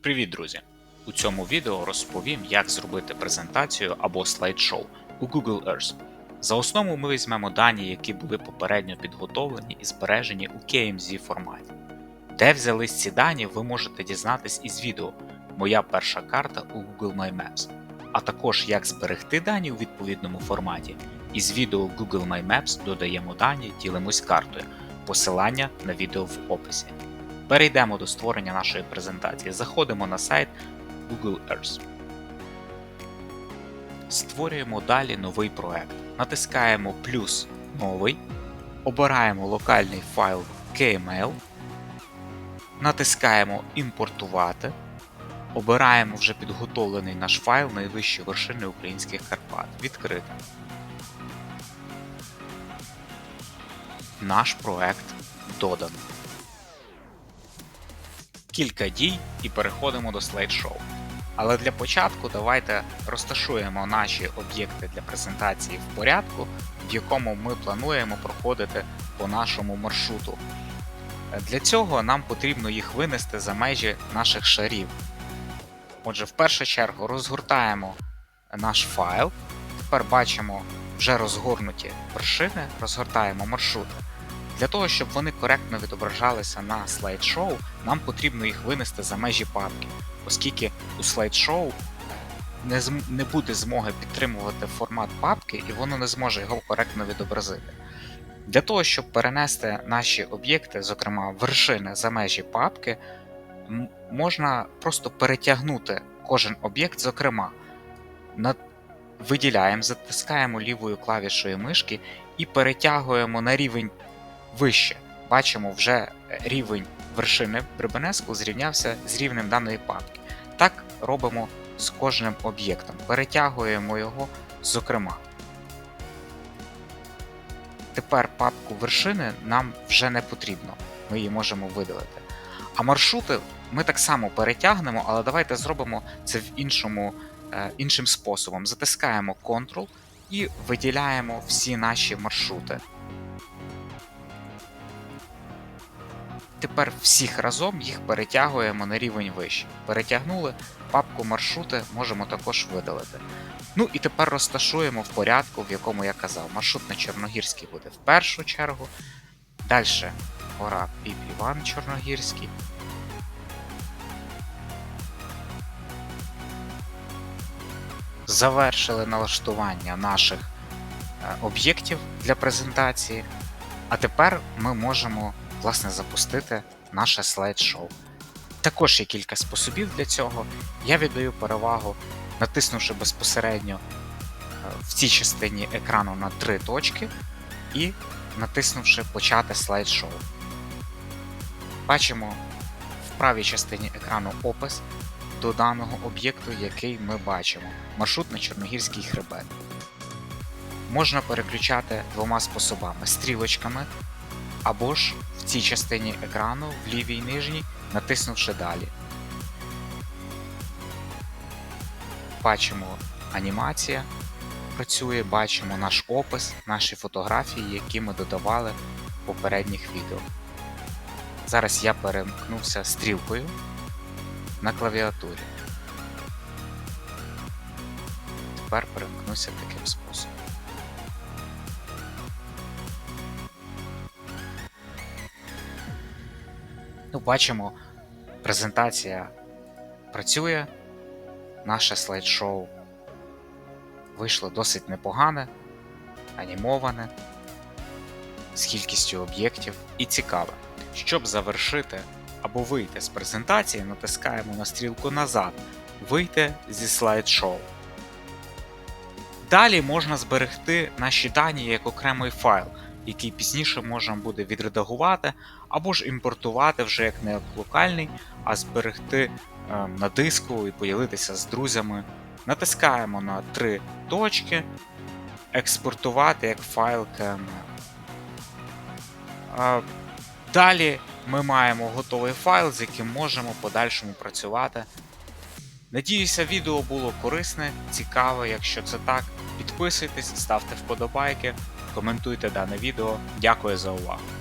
Привіт, друзі! У цьому відео розповім, як зробити презентацію або слайд-шоу у Google Earth. За основу ми візьмемо дані, які були попередньо підготовлені і збережені у KMZ форматі. Де взялись ці дані, ви можете дізнатись із відео Моя перша карта у Google My Maps, а також як зберегти дані у відповідному форматі. Із відео Google My Maps додаємо дані, ділимось картою. Посилання на відео в описі. Перейдемо до створення нашої презентації. Заходимо на сайт Google Earth. Створюємо далі новий проект. Натискаємо плюс новий. Обираємо локальний файл KML. Натискаємо Імпортувати. Обираємо вже підготовлений наш файл найвищі вершини українських Карпат. Відкрити. Наш проект додано кілька дій і переходимо до слайд-шоу. Але для початку давайте розташуємо наші об'єкти для презентації в порядку, в якому ми плануємо проходити по нашому маршруту. Для цього нам потрібно їх винести за межі наших шарів. Отже, в першу чергу розгортаємо наш файл. Тепер бачимо вже розгорнуті вершини, розгортаємо маршрути. Для того, щоб вони коректно відображалися на слайд-шоу, нам потрібно їх винести за межі папки, оскільки у слайд-шоу не, не буде змоги підтримувати формат папки і воно не зможе його коректно відобразити. Для того, щоб перенести наші об'єкти, зокрема вершини за межі папки, можна просто перетягнути кожен об'єкт, зокрема, на... виділяємо, затискаємо лівою клавішою мишки і перетягуємо на рівень вище. Бачимо, вже рівень вершини Бребенеску зрівнявся з рівнем даної папки. Так робимо з кожним об'єктом. Перетягуємо його зокрема. Тепер папку вершини нам вже не потрібно, ми її можемо видалити. А маршрути ми так само перетягнемо, але давайте зробимо це в іншому, е, іншим способом. Затискаємо Ctrl і виділяємо всі наші маршрути. Тепер всіх разом їх перетягуємо на рівень вище. Перетягнули, папку маршрути можемо також видалити. Ну і тепер розташуємо в порядку, в якому я казав. Маршрут на Чорногірський буде в першу чергу. Далі гора Піп Іван Чорногірський. Завершили налаштування наших е, об'єктів для презентації. А тепер ми можемо власне запустити наше слайд-шоу. Також є кілька способів для цього. Я віддаю перевагу, натиснувши безпосередньо е, в цій частині екрану на три точки і натиснувши Почати слайд-шоу. Бачимо в правій частині екрану опис до даного об'єкту, який ми бачимо. Маршрут на Чорногірський хребет. Можна переключати двома способами: стрілочками або ж в цій частині екрану, в лівій нижній, натиснувши далі. Бачимо анімація працює, бачимо наш опис, наші фотографії, які ми додавали в попередніх відео. Зараз я перемкнувся стрілкою на клавіатурі. Тепер перемкнуся таким способом. Ну, бачимо, презентація працює, наше слайд-шоу вийшло досить непогане, анімоване, з кількістю об'єктів і цікаве. Щоб завершити або вийти з презентації, натискаємо на стрілку назад, вийти зі слайд-шоу. Далі можна зберегти наші дані як окремий файл який пізніше можна буде відредагувати, або ж імпортувати вже як не локальний, а зберегти е, на диску і поділитися з друзями. Натискаємо на три точки, експортувати як файл KML. Далі ми маємо готовий файл, з яким можемо подальшому працювати. Надіюся, відео було корисне, цікаве. Якщо це так, підписуйтесь, ставте вподобайки коментуйте дане відео. Дякую за увагу!